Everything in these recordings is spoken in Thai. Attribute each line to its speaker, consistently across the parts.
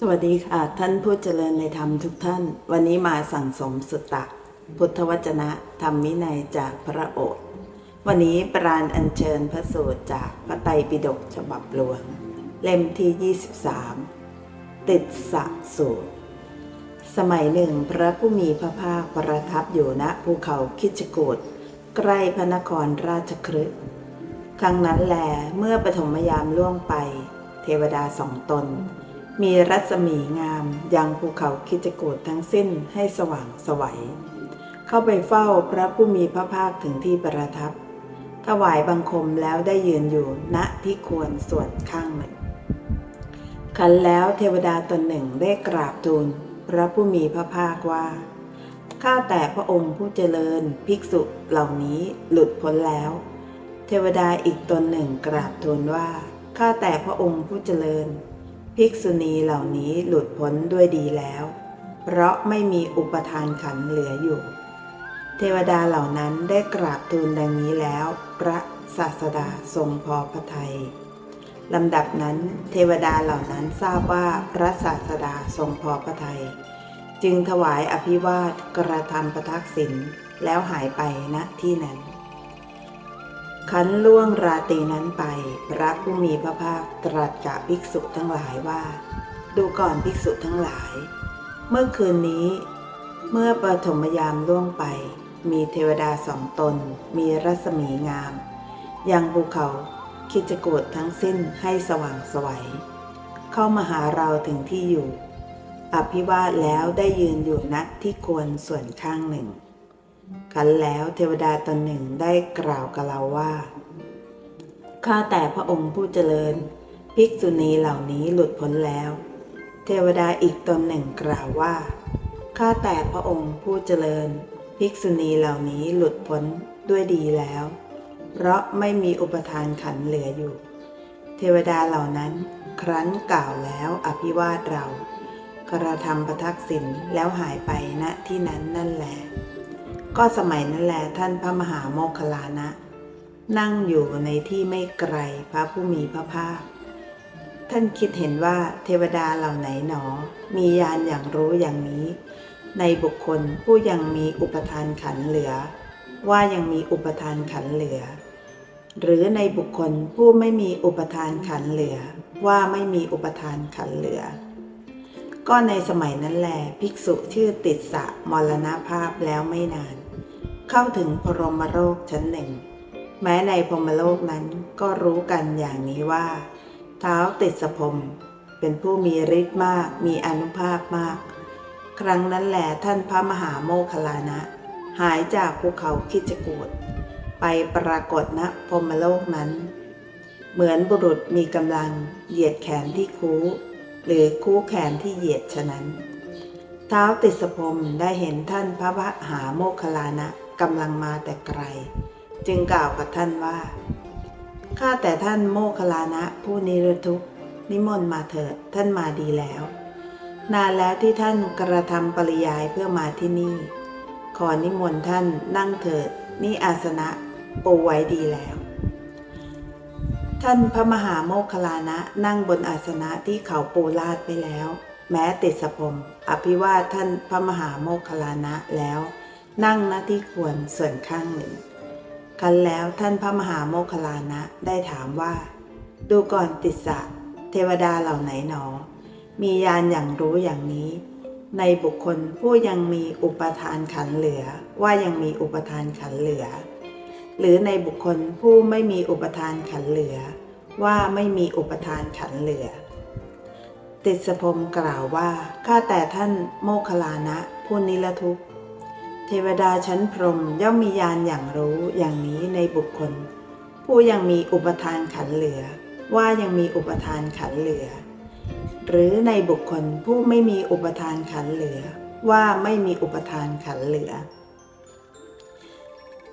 Speaker 1: สวัสดีค่ะ ท่านผู้เจริญในธรรมทุกท่าน วันนี้มาสั่งสมสุตตะ พุทธวจนะธรรมวินัยจากพระโอษฐ์วันนี้ปราณอัญเชิญพระสูตรจากพระไตรปิฎกฉบับหลวง เล่มที่ 23 ติดสะสูตร สมัยหนึ่งพระผู้มีพระภาคประทับอยู่ณภูเขาคิชกูดใกล้พระนครราชครึกครั้งนั้นแลเมื่อปฐมยามล่วงไป เทวดาสองตน มีรัศมีงามยังภูเขาคิจกูดทั้งสิ้นให้สว่างสวัย เข้าไปเฝ้าพระผู้มีพระภาคถึงที่ประทับ ถวายบังคมแล้วได้ยืนอยู่ณที่ควรส่วนข้างหนึ่งคันแล้วเทวดาตนหนึ่งได้กราบทูลพระผู้มีพระภาคว่า ข้าแต่พระองค์ผู้เจริญภิกษุเหล่านี้หลุดพ้นแล้ว เทวดาอีกตนหนึ่งกราบทูลว่า ข้าแต่พระองค์ผู้เจริญ ภิกษุณีเหล่านี้หลุดพ้นด้วยดีแล้ว เพราะไม่มีอุปทานขันเหลืออยู่ เทวดาเหล่านั้นได้กราบทูลดังนี้แล้ว พระศาสดาทรงพอพระทัยลำดับนั้น เทวดาเหล่านั้นทราบว่าพระศาสดาทรงพอพระทัยจึงถวายอภิวาทกระทำประทักษิณแล้วหายไปณที่นั้น คันล่วงราตรีนั้นไป พระผู้มีพระภาคตรัสกับภิกษุทั้งหลายว่า ดูก่อนภิกษุทั้งหลาย เมื่อคืนนี้ เมื่อปฐมยามล่วงไป มีเทวดาสองตน มีรัศมีงามยังภูเขาคิดจะโกดทั้งสิ้นให้สว่างสวัย เข้ามาหาเราถึงที่อยู่ อภิวาทแล้วได้ยืนอยู่ณที่ควรส่วนข้างหนึ่ง คันแล้วเทวดาตนหนึ่งได้กล่าวกับเราว่า ข้าแต่พระองค์ผู้เจริญ ภิกษุณีเหล่านี้หลุดพ้นแล้ว เทวดาอีกตนหนึ่งกล่าวว่า ข้าแต่พระองค์ผู้เจริญ ภิกษุณีเหล่านี้หลุดพ้นด้วยดีแล้ว เพราะไม่มีอุปทานขันเหลืออยู่ เทวดาเหล่านั้นครั้นกล่าวแล้วอภิวาทเรากระทำประทักษิณแล้วหายไปณที่นั้นนั่นแหละ ก็สมัยนั้นแหละท่านพระมหาโมคคลานะ นั่งอยู่ในที่ไม่ไกลพระผู้มีพระภาค ท่านคิดเห็นว่าเทวดาเหล่าไหนหนอ มีญาณอย่างรู้อย่างนี้ ในบุคคลผู้ยังมีอุปทานขันเหลือ ว่ายังมีอุปทานขันเหลือ หรือในบุคคลผู้ไม่มีอุปทานขันเหลือ ว่าไม่มีอุปทานขันเหลือ ก็ในสมัยนั้นแหลภิกษุชื่อติดสะมรณภาพแล้วไม่นาน เข้าถึงพรหมโลกชั้นหนึ่ง แม้ในพรหมโลกนั้นก็รู้กันอย่างนี้ว่า เท้าติดสะพมเป็นผู้มีฤทธิ์มากมีอนุภาพมาก ครั้งนั้นแหละท่านพระมหาโมคคลลานะ หายจากภูเขาคิจกูดไปปรากฏณพรหมโลกนั้น เหมือนบุรุษมีกำลังเหยียดแขนที่คู หรือคู่แขนที่เหยียดฉะนั้น เท้าติสพมได้เห็นท่านพระมหาโมคลานะกำลังมาแต่ไกล จึงกล่าวกับท่านว่า ข้าแต่ท่านโมคลานะผู้นิรทุกนิมนต์มาเถิดท่านมาดีแล้ว นานแล้วที่ท่านกระทำปริยายเพื่อมาที่นี่ ขอนิมนต์ท่านนั่งเถิดนี่อาสนะปูไว้ดีแล้ว ท่านพระมหาโมคคลานะนั่งบนอาสนะที่เขาปูลาดไปแล้ว แม้ติสพรมอภิวาทท่านพระมหาโมคคลานะแล้ว นั่งหน้าที่ควรส่วนข้างหนึ่งคันแล้วท่านพระมหาโมคคลานะได้ถามว่า ดูก่อนติสะเทวดาเหล่าไหนหนอ มีญาณอย่างรู้อย่างนี้ ในบุคคลผู้ยังมีอุปทานขันเหลือว่ายังมีอุปทานขันเหลือ หรือในบุคคลผู้ไม่มีอุปทานขันเหลือ ว่าไม่มีอุปทานขันเหลือ ติดสพรมกล่าวว่าข้าแต่ท่านโมคลานะผู้นิรทุกเทวดาชั้นพรหมย่อมมีญาณอย่างรู้อย่างนี้ในบุคคล ผู้ยังมีอุปทานขันเหลือ ว่ายังมีอุปทานขันเหลือ หรือในบุคคลผู้ไม่มีอุปทานขันเหลือ ว่าไม่มีอุปทานขันเหลือ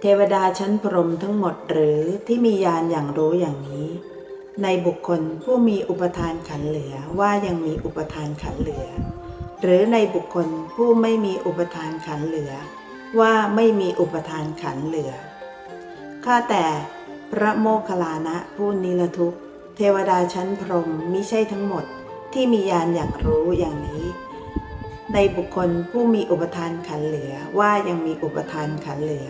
Speaker 1: เทวดาชั้นพรหมทั้งหมดหรือที่มีญาณอย่างรู้อย่างนี้ ในบุคคลผู้มีอุปทานขันเหลือว่ายังมีอุปทานขันเหลือ หรือในบุคคลผู้ไม่มีอุปทานขันเหลือ ว่าไม่มีอุปทานขันเหลือข้าแต่พระโมคคัลลานะผู้นิรทุกเทวดาชั้นพรหมมิใช่ทั้งหมดที่มีญาณอย่างรู้อย่างนี้ ในบุคคลผู้มีอุปทานขันเหลือว่ายังมีอุปทานขันเหลือ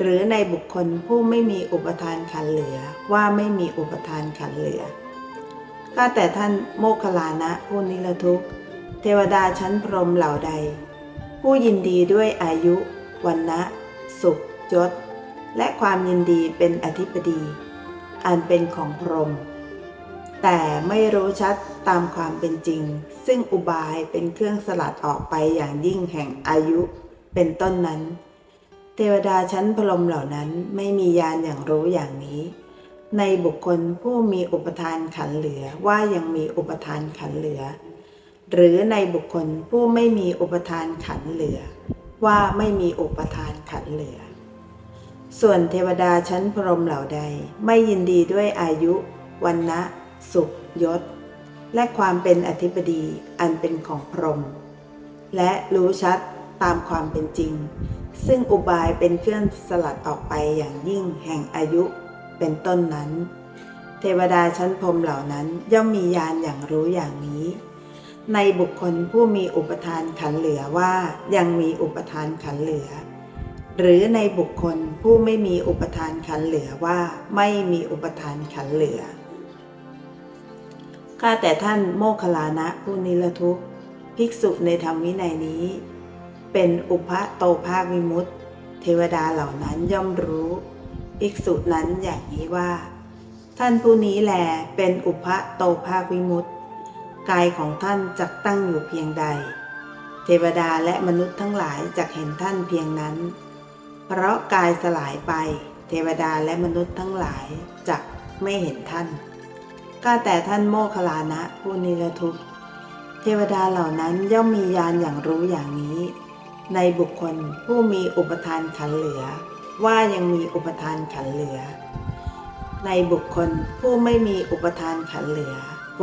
Speaker 1: หรือในบุคคลผู้ไม่มีอุปทานขันเหลือว่าไม่มีอุปทานขันเหลือข้าแต่ท่านโมคคลานะผู้นิรทุกข์ เทวดาชั้นพรหมเหล่าใด ผู้ยินดีด้วยอายุวันนะสุขยศ และความยินดีเป็นอธิปดี อันเป็นของพรหมแต่ไม่รู้ชัดตามความเป็นจริง ซึ่งอุบายเป็นเครื่องสลัดออกไปอย่างยิ่งแห่งอายุเป็นต้นนั้น ทวดาชั้นพรมเหล่านั้นไม่มีญาณอย่างรู้อย่างนี้ ในบุคคลผู้มีอุปทานขันเหลือว่ายังมีอุปทานขันเหลือ หรือในบุคคลผู้ไม่มีอุปทานขันเหลือ ว่าไม่มีอุปทานขันเหลือ ส่วนเทวดาชั้นพรมเหล่าใดไม่ยินดีด้วยอายุวันนะสุขยศ และความเป็นอธิบดีอันเป็นของพรม และรู้ชัดตามความเป็นจริง ซึ่งอุบายเป็นเครื่องสลัดออกไปอย่างยิ่งแห่งอายุเป็นต้นนั้น เทวดาชั้นพรมเหล่านั้นย่อมมีญาณอย่างรู้อย่างนี้ ในบุคคลผู้มีอุปทานขันเหลือว่ายังมีอุปทานขันเหลือ หรือในบุคคลผู้ไม่มีอุปทานขันเหลือว่าไม่มีอุปทานขันเหลือข้าแต่ท่านโมคลลานะผู้นิรทุกข์ภิกษุในธรรมวินัยนี้ เป็นอุปะโตภาควิมุตติ เทวดาเหล่านั้นย่อมรู้ภิกษุนั้นอย่างนี้ว่า ท่านผู้นี้แลเป็นอุปะโตภาควิมุตติกายของท่านจักตั้งอยู่เพียงใด เทวดาและมนุษย์ทั้งหลายจักเห็นท่านเพียงนั้น เพราะกายสลายไป เทวดาและมนุษย์ทั้งหลายจักไม่เห็นท่านก็แต่ท่านโมคลานะผู้นิรทุกเทวดาเหล่านั้นย่อมมีญาณอย่างรู้อย่างนี้ ในบุคคลผู้มีอุปทานขันเหลือ ว่ายังมีอุปทานขันเหลือ ในบุคคลผู้ไม่มีอุปทานขันเหลือ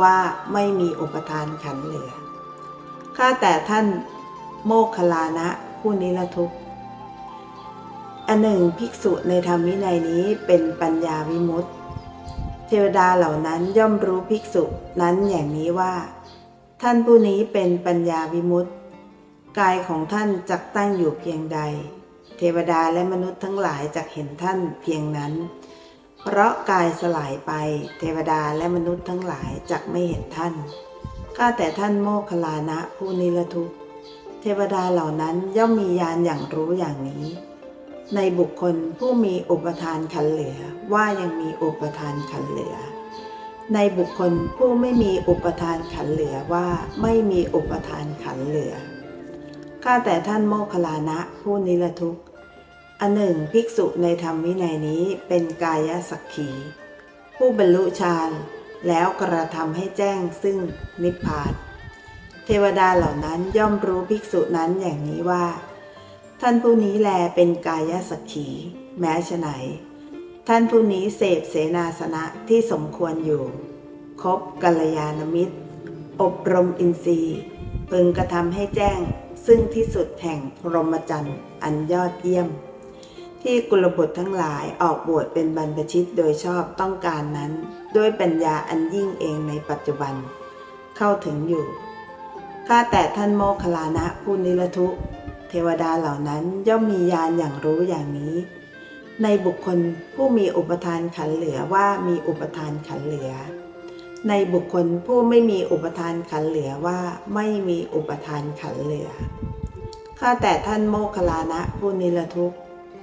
Speaker 1: ว่าไม่มีอุปทานขันเหลือข้าแต่ท่านโมคคัลลานะผู้นิรทุกข์อันหนึ่งภิกษุในธรรมวินัยนี้เป็นปัญญาวิมุตติ เทวดาเหล่านั้นย่อมรู้ภิกษุนั้นอย่างนี้ว่า ท่านผู้นี้เป็นปัญญาวิมุตติ กายของท่านจักตั้งอยู่เพียงใด เทวดาและมนุษย์ทั้งหลายจักเห็นท่านเพียงนั้น เพราะกายสลายไป เทวดาและมนุษย์ทั้งหลายจักไม่เห็นท่านข้าแต่ท่านโมคลานะผู้นิรทุกข์เทวดาเหล่านั้นย่อมมีญาณอย่างรู้อย่างนี้ ในบุคคลผู้มีอุปทานขันเหลือว่ายังมีอุปทานขันเหลือ ในบุคคลผู้ไม่มีอุปทานขันเหลือว่าไม่มีอุปทานขันเหลือ ข้าแต่ท่านโมคลานะผู้นิรทุกข์ อันหนึ่งภิกษุในธรรมวินัยนี้เป็นกายสักขี ผู้บรรลุฌานแล้วกระทำให้แจ้งซึ่งนิพพาน เทวดาเหล่านั้นย่อมรู้ภิกษุนั้นอย่างนี้ว่า ท่านผู้นี้แลเป็นกายสักขี แม้ฉะไหน ท่านผู้นี้เสพเสนาสนะที่สมควรอยู่ คบกัลยาณมิตร อบรมอินทรีย์ พึงกระทำให้แจ้ง ซึ่งที่สุดแห่งพรหมจรรย์อันยอดเยี่ยม ที่กุลบุตรทั้งหลายออกบวชเป็นบรรพชิตโดยชอบต้องการนั้น ด้วยปัญญาอันยิ่งเองในปัจจุบัน เข้าถึงอยู่ข้าแต่ท่านโมคลานะผู้นิรทุ เทวดาเหล่านั้นย่อมมีญาณอย่างรู้อย่างนี้ ในบุคคลผู้มีอุปทานขันเหลือว่ามีอุปทานขันเหลือ ในบุคคลผู้ไม่มีอุปทานขันเหลือว่าไม่มีอุปทานขันเหลือ ข้าแต่ท่านโมคคลานะผู้นิรทุกข์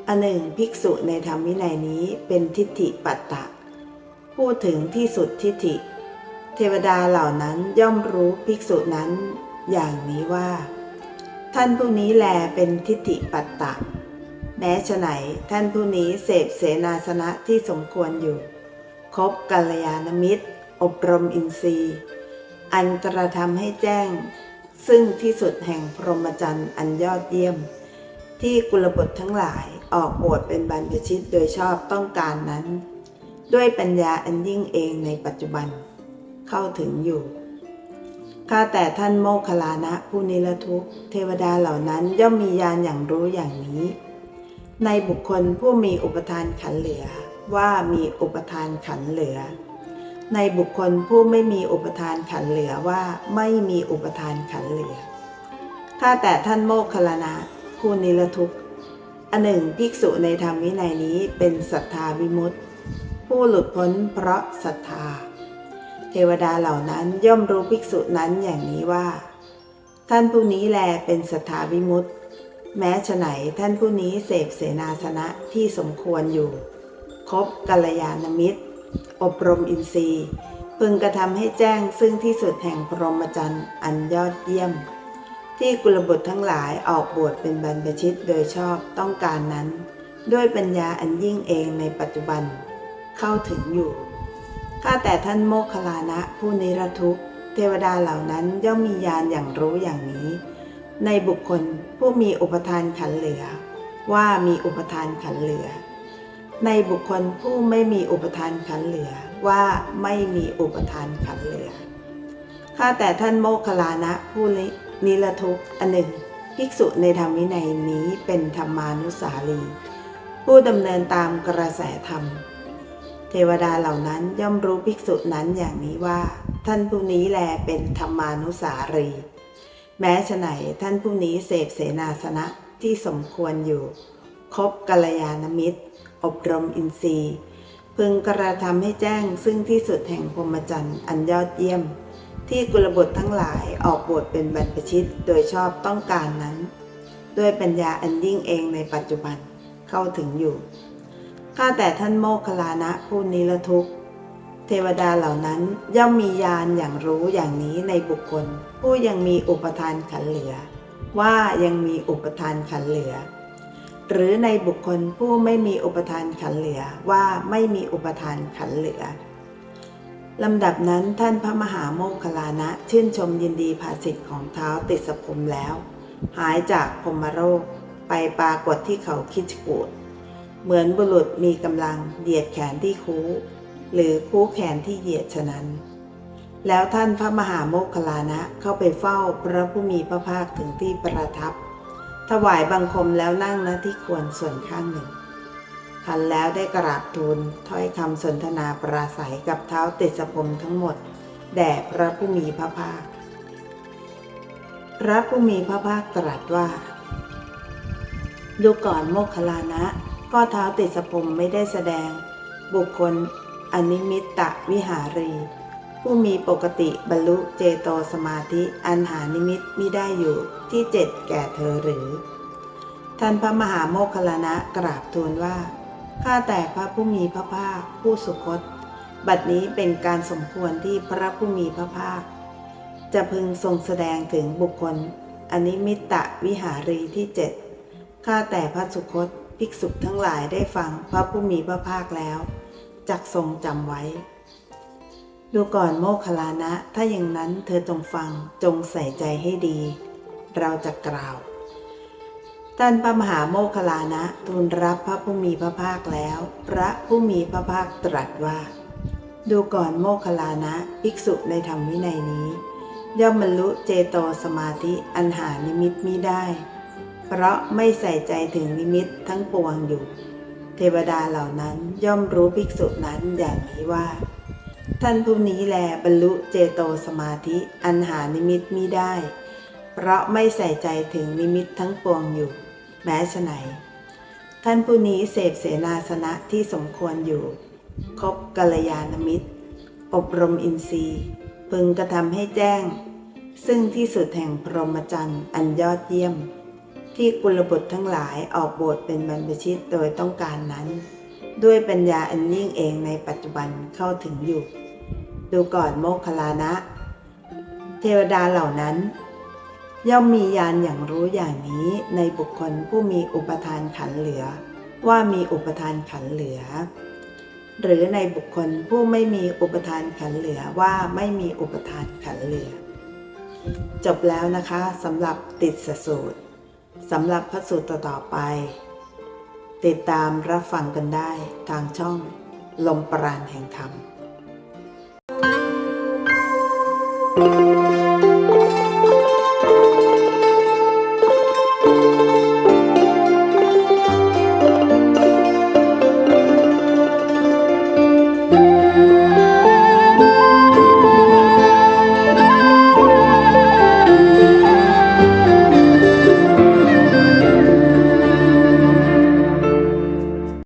Speaker 1: อันหนึ่งภิกษุในธรรมวินัยนี้เป็นทิฏฐิปัตตะ พูดถึงที่สุดทิฏฐิ เทวดาเหล่านั้นย่อมรู้ภิกษุนั้น อย่างนี้ว่า ท่านผู้นี้แลเป็นทิฏฐิปัตตะ แม้ฉไหนท่านผู้นี้เสพเสนาสนะที่สมควรอยู่ คบกัลยาณมิตร อบรมอินทรีย์ อันกระทำให้แจ้ง ซึ่งที่สุดแห่งพรหมจรรย์อันยอดเยี่ยม ที่กุลบุตรทั้งหลายออกบวชเป็นบรรพชิตโดยชอบต้องการนั้น ด้วยปัญญาอันยิ่งเองในปัจจุบันเข้าถึงอยู่ข้าแต่ท่านโมคลานะผู้นิรทุกเทวดาเหล่านั้นย่อมมีญาณอย่างรู้อย่างนี้ ในบุคคลผู้มีอุปทานขันเหลือว่ามีอุปทานขันเหลือ ในบุคคลผู้ไม่มีอุปทานขันเหลือว่าไม่มีอุปทานขันเหลือ ข้าแต่ท่านโมคคลานะผู้นิรทุกข์อันหนึ่งภิกษุในธรรมวินัยนี้เป็นศรัทธาวิมุตติ ผู้หลุดพ้นเพราะศรัทธา เทวดาเหล่านั้นย่อมรู้ภิกษุนั้นอย่างนี้ว่า ท่านผู้นี้แลเป็นศรัทธาวิมุตติ แม้ฉะไหนท่านผู้นี้เสพเสนาสนะที่สมควรอยู่ คบกัลยาณมิตร อบรมอินทรีย์ พึงกระทำให้แจ้งซึ่งที่สุดแห่งพรหมจรรย์อันยอดเยี่ยม ที่กุลบุตรทั้งหลายออกบวชเป็นบรรพชิตโดยชอบต้องการนั้น ด้วยปัญญาอันยิ่งเองในปัจจุบันเข้าถึงอยู่ข้าแต่ท่านโมคคัลลานะผู้นิรทุกข์ เทวดาเหล่านั้นย่อมมีญาณอย่างรู้อย่างนี้ ในบุคคลผู้มีอุปทานขันเหลือ ว่ามีอุปทานขันเหลือ ในบุคคลผู้ไม่มีอุปทานขันเหลือว่าไม่มีอุปทานขันเหลือ ข้าแต่ท่านโมคลานะผู้นิรทุกอันหนึ่ง ภิกษุในธรรมวินัยนี้เป็นธรรมานุสาลี ผู้ดำเนินตามกระแสธรรม เทวดาเหล่านั้นย่อมรู้ภิกษุนั้นอย่างนี้ว่า ท่านผู้นี้แลเป็นธรรมานุสารี แม้ฉะไหนท่านผู้นี้เสพเสนาสนะที่สมควรอยู่ คบกัลยาณมิตร อบรมอินทรีย์ พึงกระทำให้แจ้งซึ่งที่สุดแห่งพรมจรรย์อันยอดเยี่ยม ที่กุลบุตรทั้งหลายออกบวชเป็นบรรพชิตโดยชอบต้องการนั้น ด้วยปัญญาอันยิ่งเองในปัจจุบันเข้าถึงอยู่ข้าแต่ท่านโมคลลานะผู้นิรทุกข์เทวดาเหล่านั้นย่อมมีญาณอย่างรู้อย่างนี้ในบุคคล ผู้ยังมีอุปทานขันเหลือ ว่ายังมีอุปทานขันเหลือ หรือในบุคคลผู้ไม่มีอุปทานขันเหลือว่าไม่มีอุปทานขันเหลือลำดับนั้นท่านพระมหาโมคคลานะ ชื่นชมยินดีภาสิทธิ์ของเท้าติสภมแล้ว หายจากพมโรคไปปรากฏที่เขาคิดกูดเหมือนบุรุษมีกำลังเหยียดแขนที่คูหรือคูแขนที่เหยียดฉะนั้น แล้วท่านพระมหาโมคคลานะเข้าไปเฝ้าพระผู้มีพระภาคถึงที่ประทับ ถวายบังคมแล้วนั่งณที่ควรส่วนข้างหนึ่งคันแล้วได้กราบทูลถ้อยคำสนทนาปราศัยกับเท้าติสพมทั้งหมด แด่พระผู้มีพระภาค พระผู้มีพระภาคตรัสว่า ดูก่อนโมคคลลานะ ก็เท้าติสพมไม่ได้แสดง บุคคลอนิมิตตวิหารี ผู้มีปกติบรรลุเจโตสมาธิอันหานิมิตมิได้อยู่ที่เจ็ดแก่เธอหรือ ท่านพระมหาโมคคลลานะกราบทูลว่า ข้าแต่พระผู้มีพระภาคผู้สุคต บัดนี้เป็นการสมควรที่พระผู้มีพระภาค จะพึงทรงแสดงถึงบุคคลอนิมิตตวิหารีที่เจ็ดข้าแต่พระสุคตภิกษุทั้งหลายได้ฟังพระผู้มีพระภาคแล้วจักทรงจำไว้ ดูก่อนโมคลานะ ถ้าอย่างนั้นเธอจงฟังจงใส่ใจให้ดี เราจะกล่าวท่านพระมหาโมคลานะทูลรับพระผู้มีพระภาคแล้ว พระผู้มีพระภาคตรัสว่า ดูก่อนโมคคัลลานะ ภิกษุในธรรมวินัยนี้ ย่อมบรรลุเจโตสมาธิอันหานิมิตมิได้ เพราะไม่ใส่ใจถึงนิมิตทั้งปวงอยู่ เทวดาเหล่านั้นย่อมรู้ภิกษุนั้นอย่างนี้ว่า ท่านผู้นี้แลบรรลุเจโตสมาธิอันหานิมิตมิได้ เพราะไม่ใส่ใจถึงนิมิตทั้งปวงอยู่ แม้ฉไหน ท่านผู้นี้เสพเสนาสนะที่สมควรอยู่ คบกัลยาณมิตร อบรมอินทรีย์ พึงกระทำให้แจ้ง ซึ่งที่สุดแห่งพรหมจรรย์อันยอดเยี่ยม ที่กุลบุตรทั้งหลายออกบวชเป็นบรรพชิตโดยต้องการนั้น ด้วยปัญญาอันยิ่งเองในปัจจุบันเข้าถึงอยู่ ดูก่อนโมคคลานะ เทวดาเหล่านั้น ย่อมมีญาณอย่างรู้อย่างนี้ในบุคคลผู้มีอุปทานขันเหลือ ว่ามีอุปทานขันเหลือ หรือในบุคคลผู้ไม่มีอุปทานขันเหลือว่าไม่มีอุปทานขันเหลือ จบแล้วนะคะสำหรับติดสสูตรสำหรับพระสูตรต่อไป ติดตามรับฟังกันได้ทางช่อง ลมปราณแห่งธรรม